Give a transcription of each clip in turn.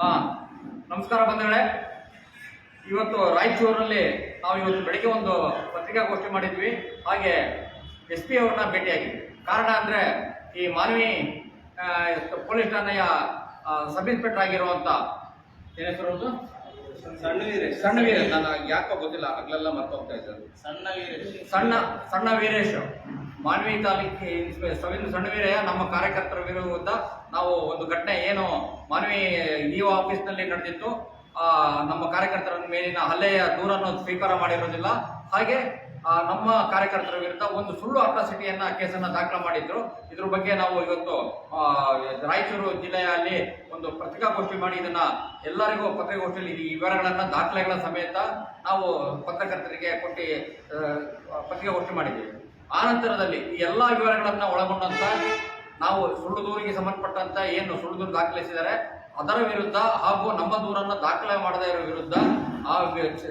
ಹಾ ನಮಸ್ಕಾರ ಬಂಧುಗಳೇ. ಇವತ್ತು ರಾಯಚೂರಲ್ಲಿ ನಾವು ಇವತ್ತು ಬೆಳಿಗ್ಗೆ ಒಂದು ಪತ್ರಿಕಾಗೋಷ್ಠಿ ಮಾಡಿದ್ವಿ. ಹಾಗೆ ಎಸ್ ಪಿ ಅವ್ರನ್ನ ಭೇಟಿಯಾಗಿದ್ವಿ. ಕಾರಣ ಅಂದ್ರೆ ಈ ಮಾನವಿ ಪೊಲೀಸ್ ಠಾಣೆಯ ಸಬ್ ಇನ್ಸ್ಪೆಕ್ಟರ್ ಆಗಿರುವಂತ ಏನೇಸರು ಹೆಸರು? ಸಣ್ಣ ವೀರೇಶ್. ಸಣ್ಣ ವೀರೇಶ್. ನಾನು ಯಾಕೋ ಗೊತ್ತಿಲ್ಲ ಹಗಲೆಲ್ಲ ಮರ್ತೋಗ್ತಾ ಇದ್ದಾರೆ ಸಣ್ಣ ವೀರೇಶ್. ಸಣ್ಣ ಸಣ್ಣ ವೀರೇಶ್. ಮಾನ್ವಿ ತಾಲೂಕಿ ಸವಿನ್ ಸಣ್ಣವೀರಯ್ಯ ನಮ್ಮ ಕಾರ್ಯಕರ್ತರ ವಿರುದ್ಧ ನಾವು ಒಂದು ಘಟನೆ ಏನು ಮಾನ್ವಿ ಇಒ ಆಫೀಸ್ನಲ್ಲಿ ನಡೆದಿತ್ತು. ನಮ್ಮ ಕಾರ್ಯಕರ್ತರ ಮೇಲಿನ ಹಲ್ಲೆಯ ದೂರನ್ನು ಸ್ವೀಕಾರ ಮಾಡಿರೋದಿಲ್ಲ ಹಾಗೆ ನಮ್ಮ ಕಾರ್ಯಕರ್ತರ ವಿರುದ್ಧ ಒಂದು ಸುಳ್ಳು ಅಟ್ರಾಸಿಟಿಯನ್ನ ಕೇಸನ್ನ ದಾಖಲು ಮಾಡಿದ್ರು. ಇದ್ರ ಬಗ್ಗೆ ನಾವು ಇವತ್ತು ರಾಯಚೂರು ಜಿಲ್ಲೆಯಲ್ಲಿ ಒಂದು ಪತ್ರಿಕಾಗೋಷ್ಠಿ ಮಾಡಿ ಇದನ್ನ ಎಲ್ಲರಿಗೂ ಪತ್ರಿಕಾಗೋಷ್ಠಿಯಲ್ಲಿ ಈ ವಿವರಗಳನ್ನ ದಾಖಲೆಗಳ ಸಮೇತ ನಾವು ಪತ್ರಕರ್ತರಿಗೆ ಕೊಟ್ಟು ಪತ್ರಿಕಾಗೋಷ್ಠಿ ಮಾಡಿದ್ದೀವಿ. ಆ ನಂತರದಲ್ಲಿ ಈ ಎಲ್ಲ ವಿವರಗಳನ್ನು ಒಳಗೊಂಡಂತ ನಾವು ಸುಳ್ಳು ದೂರಿಗೆ ಸಂಬಂಧಪಟ್ಟಂತ ಏನು ಸುಳ್ಳು ದೂರು ದಾಖಲಿಸಿದರೆ ಅದರ ವಿರುದ್ಧ ಹಾಗೂ ನಮ್ಮ ದೂರನ್ನು ದಾಖಲೆ ಮಾಡದೇ ಇರೋ ವಿರುದ್ಧ ಆ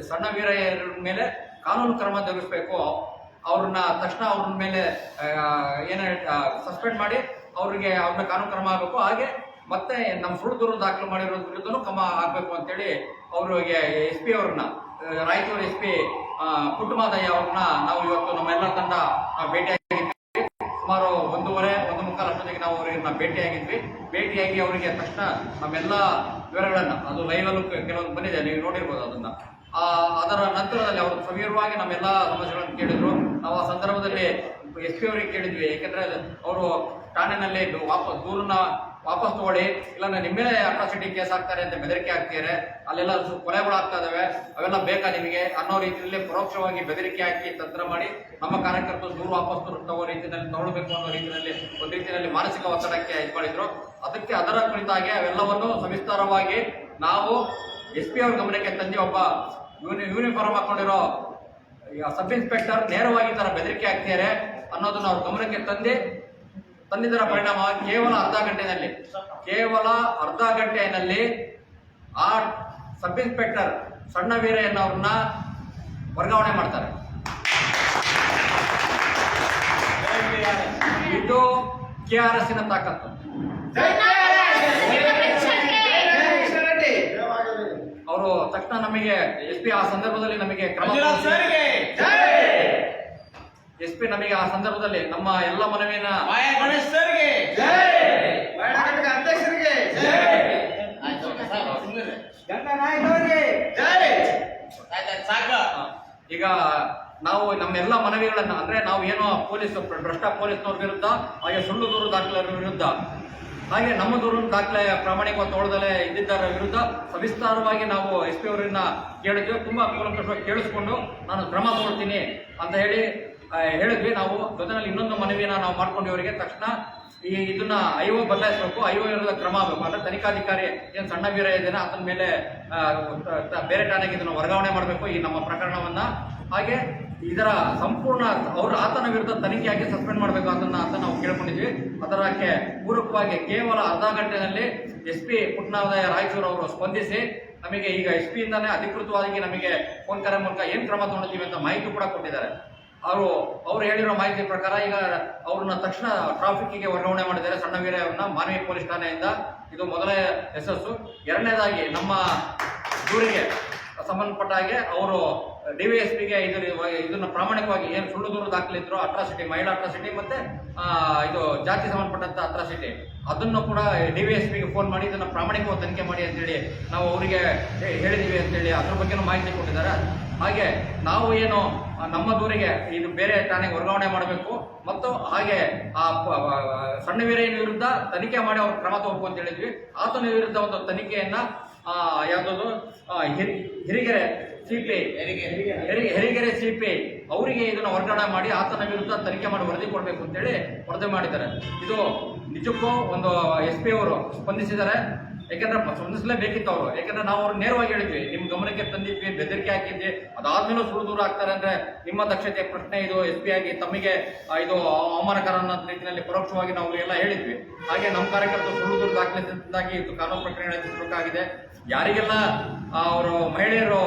ಸಣ್ಣ ವೀರಯ್ಯರ ಮೇಲೆ ಕಾನೂನು ಕ್ರಮ ಜರುಗಿಸಬೇಕು. ಅವ್ರನ್ನ ತಕ್ಷಣ ಅವ್ರ ಮೇಲೆ ಏನ ಸಸ್ಪೆಂಡ್ ಮಾಡಿ ಅವ್ರಿಗೆ ಅವ್ರನ್ನ ಕಾನೂನು ಕ್ರಮ ಆಗಬೇಕು. ಹಾಗೆ ಮತ್ತೆ ನಮ್ಮ ಸುಳ್ಳು ದೂರು ದಾಖಲು ಮಾಡಿರೋ ವಿರುದ್ಧನೂ ಕ್ರಮ ಆಗಬೇಕು ಅಂತೇಳಿ ಅವರಿಗೆ ಎಸ್ ಪಿ ಅವ್ರನ್ನ ರಾಯಚೂರು ಎಸ್ ಪಿ ಪುಟ್ಟಮಾದಯ್ಯ ಅವ್ರನ್ನ ನಾವು ಇವತ್ತು ನಮ್ಮೆಲ್ಲ ತಂಡ ಭೇಟಿಯಾಗಿದ್ವಿ. ಸುಮಾರು ಒಂದೂವರೆ, ಒಂದು ಮುಕ್ಕಾಲು ಅಷ್ಟೊತ್ತಿಗೆ ನಾವು ಅವರನ್ನ ಭೇಟಿಯಾಗಿದ್ವಿ. ಭೇಟಿಯಾಗಿ ಅವರಿಗೆ ತಕ್ಷಣ ನಮ್ಮೆಲ್ಲ ವಿವರಗಳನ್ನು, ಅದು ಲೈವಲ್ಲೂ ಕೆಲವೊಂದು ಬಂದಿದೆ, ನೀವು ನೋಡಿರ್ಬೋದು ಅದನ್ನ. ಅದರ ನಂತರದಲ್ಲಿ ಅವರು ಸವೀರವಾಗಿ ನಮ್ಮೆಲ್ಲ ಸಮಸ್ಯೆಗಳನ್ನು ಕೇಳಿದ್ರು. ನಾವು ಆ ಸಂದರ್ಭದಲ್ಲಿ ಎಸ್ ಪಿ ಅವರಿಗೆ ಕೇಳಿದ್ವಿ, ಏಕೆಂದರೆ ಅವರು ಠಾಣೆನಲ್ಲಿ ವಾಪಸ್ ದೂರನ್ನ ವಾಪಸ್ ತಗೊಳ್ಳಿ. ಇಲ್ಲ ನಿಮ್ಮ ಮೇಲೆ ಅಟ್ರಾಸಿಟಿ ಕೇಸ್ ಹಾಕ್ತಾರೆ ಅಂತ ಬೆದರಿಕೆ ಹಾಕ್ತಿದ್ದಾರೆ ಅಲ್ಲೆಲ್ಲ ಕೊಲೆಗಳಾಗ್ತಾ ಇದಾವೆ. ಅವೆಲ್ಲ ಬೇಕಾ ನಿಮಗೆ? ಅನ್ನೋ ರೀತಿಯಲ್ಲಿ ಪರೋಕ್ಷವಾಗಿ ಬೆದರಿಕೆ ಹಾಕಿ ತಂತ್ರ ಮಾಡಿ ನಮ್ಮ ಕಾರ್ಯಕರ್ತರು ದೂರು ವಾಪಸ್ ತಗೋ ರೀತಿಯಲ್ಲಿ ತಗೊಳ್ಬೇಕು ಅನ್ನೋ ರೀತಿಯಲ್ಲಿ, ಒಂದು ರೀತಿಯಲ್ಲಿ ಮಾನಸಿಕ ಒತ್ತಡಕ್ಕೆ ಇದು ಮಾಡಿದ್ರು ಅದಕ್ಕೆ ಅದರ ಕುರಿತಾಗಿ ಅವೆಲ್ಲವನ್ನು ಸವಿಸ್ತಾರವಾಗಿ ನಾವು ಎಸ್ ಪಿ ಅವ್ರ ಗಮನಕ್ಕೆ ತಂದಿ ಒಬ್ಬ ಯೂನಿ ಯೂನಿಫಾರ್ಮ್ ಹಾಕೊಂಡಿರೋ ಸಬ್, ಇನ್ಸ್ಪೆಕ್ಟರ್ ನೇರವಾಗಿ ತರ ಬೆದರಿಕೆ ಹಾಕ್ತಿದ್ದಾರೆ ಅನ್ನೋದನ್ನ ಅವ್ರ ಗಮನಕ್ಕೆ ತಂದೆ ತಂದಿದ್ದರ ಪರಿಣಾಮ ಕೇವಲ ಅರ್ಧ ಗಂಟೆನಲ್ಲಿ ಕೇವಲ ಅರ್ಧ ಗಂಟೆಯಲ್ಲಿ ಆ ಸಬ್ ಇನ್ಸ್ಪೆಕ್ಟರ್ ಸಣ್ಣ ವೀರಯ್ಯನವ್ರನ್ನ ವರ್ಗಾವಣೆ ಮಾಡ್ತಾರೆ. ಇದು ಕೆ ಆರ್ ಎಸ್ನ ತಾಕತ್ತು. ಅವರು ತಕ್ಷಣ ನಮಗೆ ಎಸ್ ಪಿ ಆ ಸಂದರ್ಭದಲ್ಲಿ ನಮಗೆ ಕ್ರಮ ಎಸ್ ಪಿ ನಮಗೆ ಆ ಸಂದರ್ಭದಲ್ಲಿ ನಮ್ಮ ಎಲ್ಲ ಮನವಿಯನ್ನ ಮಾಯಾ ಗಣೇಶ್ ಸರ್ಗೆ. ಅಧ್ಯಕ್ಷರಿಗೆ ಸಾಕು, ಈಗ ನಾವು ನಮ್ಮೆಲ್ಲ ಮನವಿಗಳನ್ನ ಅಂದ್ರೆ ನಾವು ಏನೋ ಪೊಲೀಸ್ ಭ್ರಷ್ಟ ಪೊಲೀಸ್ನವ್ರ ವಿರುದ್ಧ ಹಾಗೆ ಸುಳ್ಳು ದೂರು ದಾಖಲೆ ವಿರುದ್ಧ ಹಾಗೆ ನಮ್ಮ ದೂರು ದಾಖಲೆ ಪ್ರಾಮಾಣಿಕವಾಗಿ ತೋಳದಲ್ಲೇ ಇದ್ದಿದ್ದರ ವಿರುದ್ಧ ಸವಿಸ್ತಾರವಾಗಿ ನಾವು ಎಸ್ ಪಿ ಅವರನ್ನ ಕೇಳಿದ್ವಿ. ತುಂಬಾ ಕೂಲಂಕಷವಾಗಿ ಕೇಳಿಸ್ಕೊಂಡು ನಾನು ಕ್ರಮ ತಗೊಳ್ತೀನಿ ಅಂತ ಹೇಳಿ ಹೇಳಿದ್ವಿ, ನಾವು ಜೊತೆನಲ್ಲಿ ಇನ್ನೊಂದು ಮನವಿಯನ್ನು ನಾವು ಮಾಡ್ಕೊಂಡು ಇವರಿಗೆ ತಕ್ಷಣ ಈ ಇದನ್ನ ಐಒ ಬದಲಾಯಿಸಬೇಕು, ಐಒ ವಿರುದ್ಧ ಕ್ರಮ ಆಗಬೇಕು. ಅಂದ್ರೆ ತನಿಖಾಧಿಕಾರಿ ಏನು ಸಣ್ಣ ವೀರ ಇದೆಯಾ ಅದನ್ನ ಮೇಲೆ ಬೇರೆ ಠಾಣೆಗೆ ಇದನ್ನ ವರ್ಗಾವಣೆ ಮಾಡಬೇಕು ಈ ನಮ್ಮ ಪ್ರಕರಣವನ್ನ. ಹಾಗೆ ಇದರ ಸಂಪೂರ್ಣ ಅವರು ಆತನ ವಿರುದ್ಧ ತನಿಖೆಯಾಗಿ ಸಸ್ಪೆಂಡ್ ಮಾಡಬೇಕು ಅದನ್ನ ಅಂತ ನಾವು ಕೇಳ್ಕೊಂಡಿದ್ವಿ. ಅದರಕ್ಕೆ ಪೂರಕವಾಗಿ ಕೇವಲ ಅರ್ಧ ಗಂಟೆನಲ್ಲಿ ಎಸ್ ಪಿ ಪುಟ್ನಾದಯ ರಾಯಚೂರು ಅವರು ಸ್ಪಂದಿಸಿ ನಮಗೆ ಈಗ ಎಸ್ ಪಿ ಇಂದಾನೆ ಅಧಿಕೃತವಾಗಿ ನಮಗೆ ಫೋನ್ ಕರೆ ಮೂಲಕ ಏನು ಕ್ರಮ ತಗೊಂಡಿದ್ದೀವಿ ಅಂತ ಮಾಹಿತಿ ಕೂಡ ಕೊಟ್ಟಿದ್ದಾರೆ. ಅವರು ಅವರು ಹೇಳಿರೋ ಮಾಹಿತಿ ಪ್ರಕಾರ ಈಗ ಅವ್ರನ್ನ ತಕ್ಷಣ ಟ್ರಾಫಿಕ್ಗೆ ವರ್ಗಾವಣೆ ಮಾಡಿದ್ದಾರೆ. ಸಣ್ಣ ವೀರ ಅವ್ರನ್ನ ಮಾನವಿ ಪೊಲೀಸ್ ಠಾಣೆಯಿಂದ. ಇದು ಮೊದಲನೇ ಯಶಸ್ಸು. ಎರಡನೇದಾಗಿ ನಮ್ಮ ದೂರಿಗೆ ಸಂಬಂಧಪಟ್ಟ ಹಾಗೆ ಅವರು ಡಿ ವಿ ಎಸ್ ಪಿಗೆ ಇದು ಇದನ್ನ ಪ್ರಾಮಾಣಿಕವಾಗಿ ಏನು ಸುಳ್ಳು ದೂರು ದಾಖಲಿದ್ರು ಅಟ್ರಾಸಿಟಿ ಮಹಿಳಾ ಅಟ್ರಾಸಿಟಿ ಮತ್ತೆ ಇದು ಜಾತಿ ಸಂಬಂಧಪಟ್ಟಂತ ಅಟ್ರಾಸಿಟಿ ಅದನ್ನು ಕೂಡ ಡಿ ವಿ ಎಸ್ ಪಿಗೆ ಫೋನ್ ಮಾಡಿ, ಇದನ್ನ ಪ್ರಾಮಾಣಿಕವಾಗಿ ತನಿಖೆ ಮಾಡಿ ಅಂತೇಳಿ ನಾವು ಅವರಿಗೆ ಹೇಳಿದೀವಿ ಅಂತೇಳಿ ಅದ್ರ ಬಗ್ಗೆನೂ ಮಾಹಿತಿ ಕೊಟ್ಟಿದ್ದಾರೆ. ಹಾಗೆ ನಾವು ಏನು ನಮ್ಮ ದೂರಿಗೆ ಇದು ಬೇರೆ ಠಾಣೆಗೆ ವರ್ಗಾವಣೆ ಮಾಡಬೇಕು. ಮತ್ತು ಹಾಗೆ ಆ ಸಣ್ಣ ವೀರಯ್ಯನ ವಿರುದ್ಧ ತನಿಖೆ ಮಾಡಿ ಅವ್ರು ಕ್ರಮ ತಗೋಬೇಕು ಅಂತ ಹೇಳಿದ್ವಿ. ಆತನ ವಿರುದ್ಧ ಒಂದು ತನಿಖೆಯನ್ನ ಆ, ಯಾವ್ದದು ಆ, ಹಿರಿ- ಹಿರಿಗೆರೆ ಸಿಪಿ ಹೆರಿಗೆ. ಹೆರಿಗೆರೆ ಸಿಪಿ ಅವರಿಗೆ ಇದನ್ನ ವರ್ಗಾವಣೆ ಮಾಡಿ ಆತನ ವಿರುದ್ಧ ತನಿಖೆ ಮಾಡಿ ವರದಿ ಕೊಡಬೇಕು ಅಂತೇಳಿ ವರದಿ ಮಾಡಿದ್ದಾರೆ. ಇದು ನಿಜಕ್ಕೂ ಒಂದು ಎಸ್ ಪಿ ಅವರು ಸ್ಪಂದಿಸಿದ್ದಾರೆ. ಯಾಕಂದ್ರೆ ಸ್ಪಂದಿಸಲೇ ಬೇಕಿತ್ತು ಅವರು. ಯಾಕಂದ್ರೆ ನಾವು ಅವ್ರು ನೇರವಾಗಿ ಹೇಳಿದ್ವಿ, ನಿಮ್ ಗಮನಕ್ಕೆ ತಂದಿದ್ವಿ, ಬೆದರಿಕೆ ಹಾಕಿದ್ವಿ. ಅದಾದ್ಮೇಲೂ ಸುಳ್ಳು ದೂರ ಆಗ್ತಾರೆ ಅಂದ್ರೆ ನಿಮ್ಮ ದಕ್ಷತೆ ಪ್ರಶ್ನೆ ಇದು ಎಸ್ ಪಿ ಆಗಿ ತಮಗೆ ಇದು ಅವಮಾನಕರ ಅನ್ನೋ ರೀತಿಯಲ್ಲಿ ಪರೋಕ್ಷವಾಗಿ ನಾವು ಎಲ್ಲ ಹೇಳಿದ್ವಿ. ಹಾಗೆ ನಮ್ಮ ಕಾರ್ಯಕರ್ತರು ಸುಳ್ಳು ದೂರ ದಾಖಲಿಸಿದ್ದಾಗಿ ಇದು ಕಾನೂನು ಪ್ರಕ್ರಿಯೆ ನಡೆಸಬೇಕಾಗಿದೆ ಯಾರಿಗೆಲ್ಲ ಅವರು ಮಹಿಳೆಯರು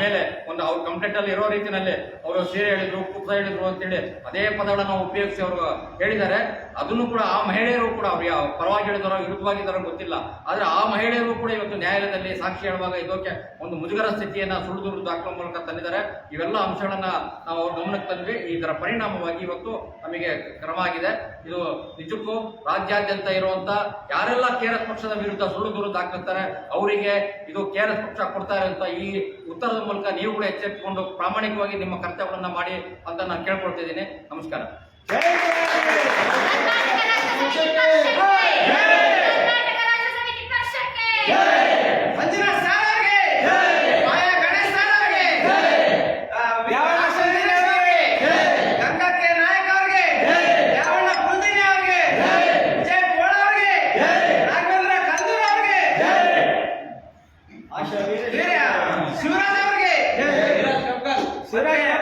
ಮೇಲೆ ಒಂದು ಅವ್ರ ಕಂಪ್ಲೇಂಟ್ ಅಲ್ಲಿ ಇರೋ ರೀತಿಯಲ್ಲಿ ಅವರು ಸೀರೆ ಹೇಳಿದ್ರು ಕುಪ್ಪ ಹೇಳಿದ್ರು ಅಂತೇಳಿ ಅದೇ ಪದಗಳನ್ನು ಉಪಯೋಗಿಸಿ ಅವರು ಹೇಳಿದ್ದಾರೆ. ಅದನ್ನು ಕೂಡ ಆ ಮಹಿಳೆಯರು ಕೂಡ ಅವ್ರು ಪರವಾಗಿ ಹೇಳಿದಾರೋ ವಿರುದ್ಧವಾಗಿದ್ದಾರೋ ಗೊತ್ತಿಲ್ಲ. ಆದರೆ ಆ ಮಹಿಳೆಯರು ಕೂಡ ಇವತ್ತು ನ್ಯಾಯಾಲಯದಲ್ಲಿ ಸಾಕ್ಷಿ ಹೇಳುವಾಗ ಇದಕ್ಕೆ ಒಂದು ಮುಜುಗರ ಸ್ಥಿತಿಯನ್ನ ಸುಳ್ಳು ದೂರು ಹಾಕುವ ಮೂಲಕ ತಂದಿದ್ದಾರೆ. ಇವೆಲ್ಲ ಅಂಶಗಳನ್ನು ನಾವು ಅವ್ರ ಗಮನಕ್ಕೆ ತಂದ್ವಿ. ಇದರ ಪರಿಣಾಮವಾಗಿ ಇವತ್ತು ನಮಗೆ ಕ್ರಮ ಆಗಿದೆ. ಇದು ನಿಜಕ್ಕೂ ರಾಜ್ಯಾದ್ಯಂತ ಇರುವಂತ ಯಾರೆಲ್ಲ ಕೆಆರ್ಎಸ್ ಪಕ್ಷದ ವಿರುದ್ಧ ಸುಳ್ಳು ದೂರು ದಾಖಲಿಸ್ತಾರೆ, ಅವರಿಗೆ ಇದು ಕೆಆರ್ಎಸ್ ಪಕ್ಷ ಕೊಡ್ತಾರೆ ಅಂತ ಈ ಉತ್ತರದ ಮೂಲಕ ನೀವು ಕೂಡ ಎಚ್ಚೆತ್ತುಕೊಂಡು ಪ್ರಾಮಾಣಿಕವಾಗಿ ನಿಮ್ಮ ಕರ್ತವ್ಯಗಳನ್ನು ಮಾಡಿ ಅಂತ ನಾನು ಕೇಳ್ಕೊಳ್ತಿದ್ದೀನಿ ನಮಸ್ಕಾರ. Sit down. Uh,